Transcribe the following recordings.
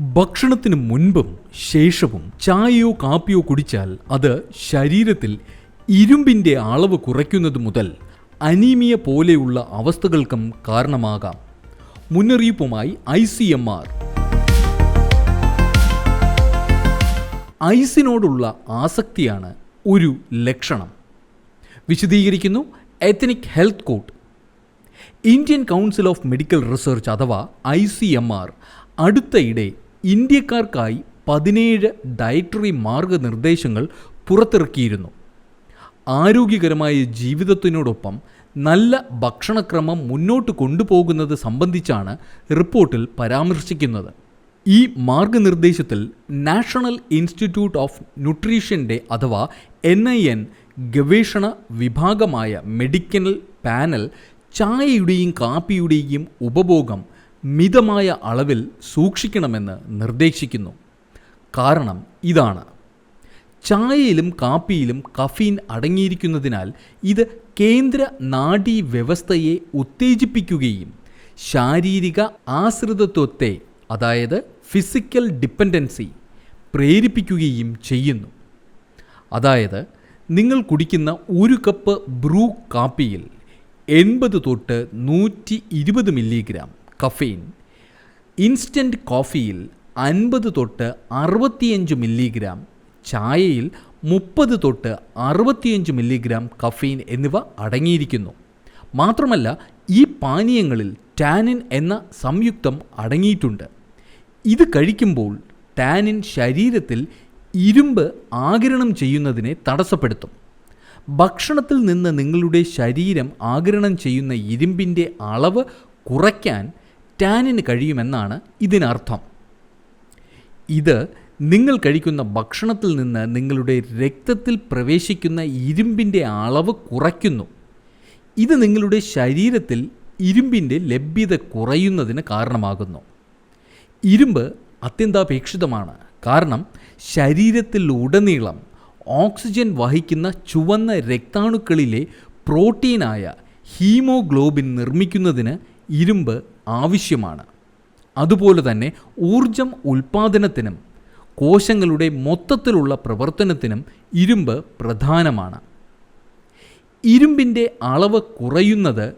ഭക്ഷണത്തിന് മുൻപും ശേഷവും ചായയോ കാപ്പിയോ കുടിച്ചാൽ അത് ശരീരത്തിൽ ഇരുമ്പിന്റെ അളവ് കുറയ്ക്കുന്നത് മുതൽ അനീമിയ പോലെയുള്ള അവസ്ഥകൾക്കും കാരണമാകാം. മുന്നറിയിപ്പുമായി ഐ സി എം ആർ. ഐസിനോടുള്ള ആസക്തിയാണ് ഒരു ലക്ഷണം. വിശദീകരിക്കുന്നു ethnic health code. Indian council of medical research അഥവാ ഐ സി എം ആർ അടുത്തയിടെ ഇന്ത്യക്കാർക്കായി പതിനേഴ് ഡയറ്ററി മാർഗനിർദ്ദേശങ്ങൾ പുറത്തിറക്കിയിരുന്നു. ആരോഗ്യകരമായ ജീവിതത്തിനോടൊപ്പം നല്ല ഭക്ഷണക്രമം മുന്നോട്ട് കൊണ്ടുപോകുന്നത് സംബന്ധിച്ചാണ് റിപ്പോർട്ടിൽ പരാമർശിക്കുന്നത്. ഈ മാർഗനിർദ്ദേശത്തിൽ നാഷണൽ ഇൻസ്റ്റിറ്റ്യൂട്ട് ഓഫ് ന്യൂട്രീഷന്റെ അഥവാ എൻ ഐ എൻ ഗവേഷണ വിഭാഗമായ മെഡിക്കൽ പാനൽ ചായയുടെയും കാപ്പിയുടെയും ഉപഭോഗം മിതമായ അളവിൽ സൂക്ഷിക്കണമെന്ന് നിർദ്ദേശിക്കുന്നു. കാരണം ഇതാണ്. ചായയിലും കാപ്പിയിലും കഫീൻ അടങ്ങിയിരിക്കുന്നതിനാൽ ഇത് കേന്ദ്ര നാഡീ വ്യവസ്ഥയെ ഉത്തേജിപ്പിക്കുകയും ശാരീരിക ആശ്രിതത്വത്തെ അതായത് ഫിസിക്കൽ ഡിപ്പെൻഡൻസി പ്രേരിപ്പിക്കുകയും ചെയ്യുന്നു. അതായത് നിങ്ങൾ കുടിക്കുന്ന ഒരു കപ്പ് ബ്രൂ കാപ്പിയിൽ എൺപത് തൊട്ട് നൂറ്റി ഇരുപത് മില്ലിഗ്രാം. കഫീൻ. ഇൻസ്റ്റന്റ് കോഫിയിൽ അൻപത് തൊട്ട് അറുപത്തിയഞ്ച് മില്ലിഗ്രാം ചായയിൽ മുപ്പത് തൊട്ട് അറുപത്തിയഞ്ച് മില്ലിഗ്രാം കഫീൻ എന്നിവ അടങ്ങിയിരിക്കുന്നു. മാത്രമല്ല ഈ പാനീയങ്ങളിൽ ടാനിൻ എന്ന സംയുക്തം അടങ്ങിയിട്ടുണ്ട്. ഇത് കഴിക്കുമ്പോൾ ടാനിൻ ശരീരത്തിൽ ഇരുമ്പ് ആകിരണം ചെയ്യുന്നതിനെ തടസ്സപ്പെടുത്തും. ഭക്ഷണത്തിൽ നിന്ന് നിങ്ങളുടെ ശരീരം ആകിരണം ചെയ്യുന്ന ഇരുമ്പിന്റെ അളവ് കുറയ്ക്കാൻ ടാനിന് കഴിയുമെന്നാണ് ഇതിനർത്ഥം. ഇത് നിങ്ങൾ കഴിക്കുന്ന ഭക്ഷണത്തിൽ നിന്ന് നിങ്ങളുടെ രക്തത്തിൽ പ്രവേശിക്കുന്ന ഇരുമ്പിന്റെ അളവ് കുറയ്ക്കുന്നു. ഇത് നിങ്ങളുടെ ശരീരത്തിൽ ഇരുമ്പിന്റെ ലഭ്യത കുറയുന്നതിന് കാരണമാകുന്നു. ഇരുമ്പ് അത്യന്താപേക്ഷിതമാണ്. കാരണം ശരീരത്തിൽ ഉടനീളം ഓക്സിജൻ വഹിക്കുന്ന ചുവന്ന രക്താണുക്കളിലെ പ്രോട്ടീനായ ഹീമോഗ്ലോബിൻ നിർമ്മിക്കുന്നതിന് ഇരുമ്പ് ആവശ്യമാണ്. അതുപോലെ തന്നെ ഊർജം ഉൽപ്പാദനത്തിനും കോശങ്ങളുടെ മൊത്തത്തിലുള്ള പ്രവർത്തനത്തിനും ഇരുമ്പ് പ്രധാനമാണ്. ഇരുമ്പിന്റെ അളവ് കുറയുന്നത്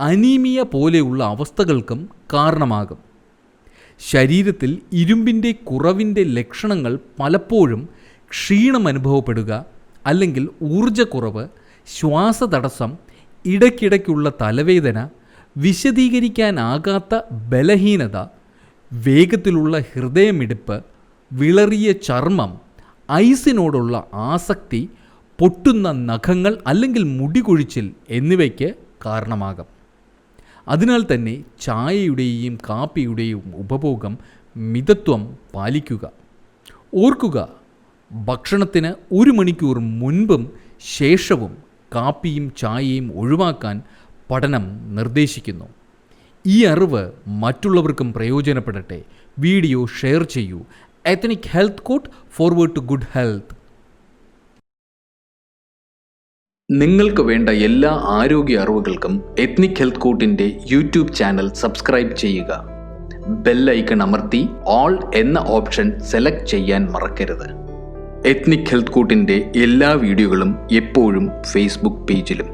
അനീമിയ പോലെയുള്ള അവസ്ഥകൾക്കും കാരണമാകും. ശരീരത്തിൽ ഇരുമ്പിന്റെ കുറവിന്റെ ലക്ഷണങ്ങൾ പലപ്പോഴും ക്ഷീണം അനുഭവപ്പെടുക അല്ലെങ്കിൽ ഊർജക്കുറവ് ശ്വാസതടസ്സം ഇടയ്ക്കിടയ്ക്കുള്ള തലവേദന വിശദീകരിക്കാനാകാത്ത ബലഹീനത വേഗത്തിലുള്ള ഹൃദയമിടിപ്പ് വിളറിയ ചർമ്മം ഐസിനോടുള്ള ആസക്തി പൊട്ടുന്ന നഖങ്ങൾ അല്ലെങ്കിൽ മുടി കൊഴിച്ചിൽ എന്നിവയ്ക്ക് കാരണമാകാം. അതിനാൽ തന്നെ ചായയുടെയും കാപ്പിയുടെയും ഉപഭോഗം മിതത്വം പാലിക്കുക. ഓർക്കുക ഭക്ഷണത്തിന് ഒരു മണിക്കൂർ മുൻപും ശേഷവും കാപ്പിയും ചായയും ഒഴിവാക്കാൻ പഠനം നിർദ്ദേശിക്കുന്നു. ഈ അറിവ് മറ്റുള്ളവർക്കും പ്രയോജനപ്പെടട്ടെ. വീഡിയോ ഷെയർ ചെയ്യൂ. Ethnic health code forward to good health നിങ്ങൾക്ക് വേണ്ട എല്ലാ ആരോഗ്യ അറിവുകൾക്കും എത്നിക് ഹെൽത്ത് കോട്ടിന്റെ യൂട്യൂബ് ചാനൽ സബ്സ്ക്രൈബ് ചെയ്യുക. ബെല്ലൈക്കൺ അമർത്തി ഓൾ എന്ന ഓപ്ഷൻ സെലക്ട് ചെയ്യാൻ മറക്കരുത്. എത്നിക് ഹെൽത്ത് കോട്ടിന്റെ എല്ലാ വീഡിയോകളും എപ്പോഴും ഫേസ്ബുക്ക് പേജിലും